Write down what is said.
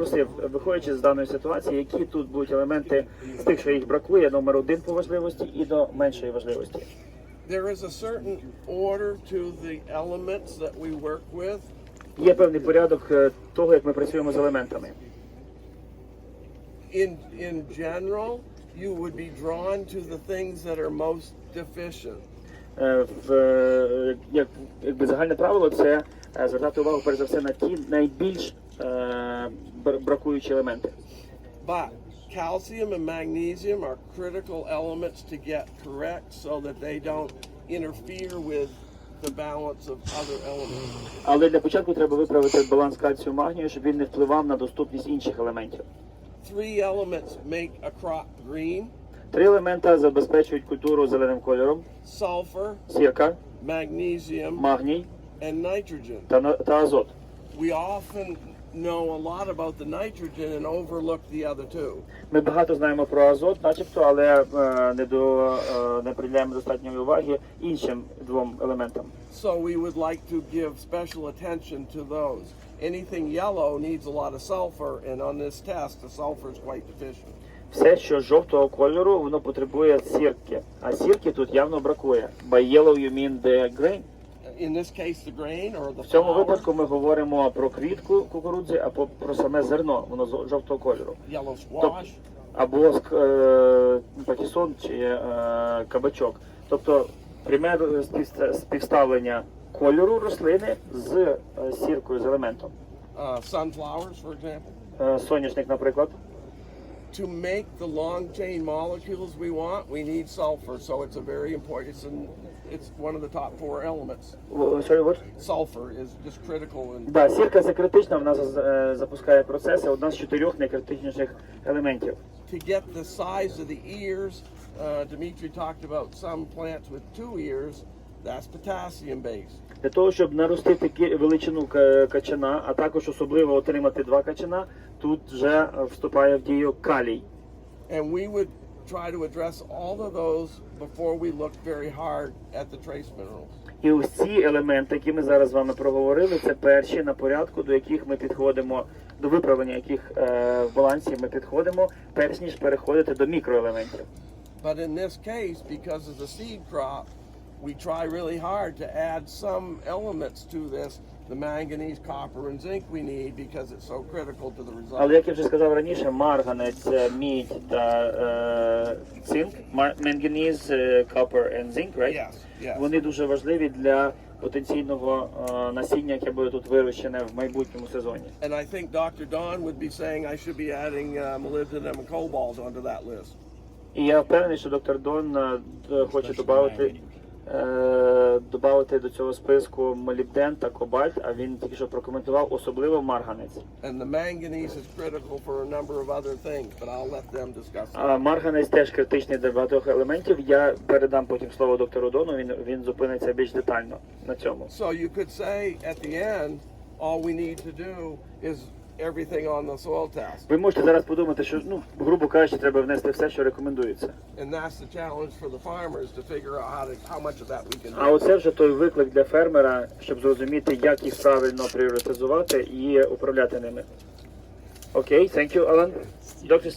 Просив, виходячи з даної ситуації, які тут будуть елементи з тих, що їх бракує, номер один по важливості і до меншої важливості. There is a certain order to the elements that we work with. Є певний порядок е, того, як ми працюємо з елементами. In in general, you would be drawn to the things that are most deficient. Е, В е, як якби загальне правило, це е, звертати увагу перш за все на ті найбільш е, бракуючі елементи. But calcium and magnesium are critical elements to get correct so that they don't interfere with the balance of other elements. Але для початку треба виправити баланс кальцію магнію, щоб він не впливав на доступність інших елементів. Three elements make a crop green Три елемента забезпечують культуру зеленим кольором: sulfur, сірка, magnesium, магній and nitrogen. та, та азот. We often know a lot about the nitrogen and overlook the other two. Ми багато знаємо про азот, начебто, але е, не до е, не приділяємо достатньої уваги іншим двом елементам. So we would like to give special attention to those. Anything yellow needs a lot of sulfur, and on this test, the sulfur is quite deficient. Все, що жовтого кольору, воно потребує сірки, а сірки тут явно бракує. By yellow you mean the grain. В цьому випадку ми говоримо про квітку кукурудзи або про саме зерно, воно жовтого кольору. squash. Або е, патісон чи е, кабачок. Тобто пряме співставлення кольору рослини з е, сіркою, з елементом. Uh, sunflowers, for example. Соняшник, наприклад. To make the long chain molecules we want, we need sulfur. So it's a very important. It's an, it's one of the top four elements. В- sorry, what? Sulfur is just critical in Да, сірка це критична, вона за- е, запускає процеси, одна з чотирьох найкритичніших елементів. to get the size of the ears. Uh, Dimitri talked about some plants with two ears. That's potassium based. Для того, щоб наростити ки- величину ка- качана, а також особливо отримати два качана, тут вже е, вступає в дію калій. And we would try to address all of those before we look very hard at the trace minerals. І ці елементи, які ми зараз з вами проговорили, це перші на порядку, до яких ми підходимо, до виправлення яких е, в балансі ми підходимо, перш ніж переходити до мікроелементів. But in this case, because of the seed crop, we try really hard to add some elements to this, the manganese, copper, and zinc we need because it's so critical to the result. Але як я вже сказав раніше, марганець, е, мідь та е, цинк, манганіз, copper and zinc, right? Yes, yes. Вони дуже важливі для потенційного е, насіння, яке буде тут вирощене в майбутньому сезоні. And I think Dr. Don would be saying I should be adding uh, molybdenum and cobalt onto that list. І я впевнений, що доктор Дон е, д- хоче додати, е, додати до цього списку молібден та кобальт, а він тільки що прокоментував особливо марганець. А марганець теж критичний для багатьох елементів. Я передам потім слово доктору Дону. Він він зупиниться більш детально на цьому. So you could say at the end, all we need to do is everything on the soil test. Ви можете зараз подумати, що ну грубо кажучи, треба внести все, що рекомендується. And that's the challenge for the farmers to figure out how to how much of that we can А оце вже той виклик для фермера, щоб зрозуміти, як їх правильно пріоритизувати і управляти ними. Окей, thank you, Alan. Доктор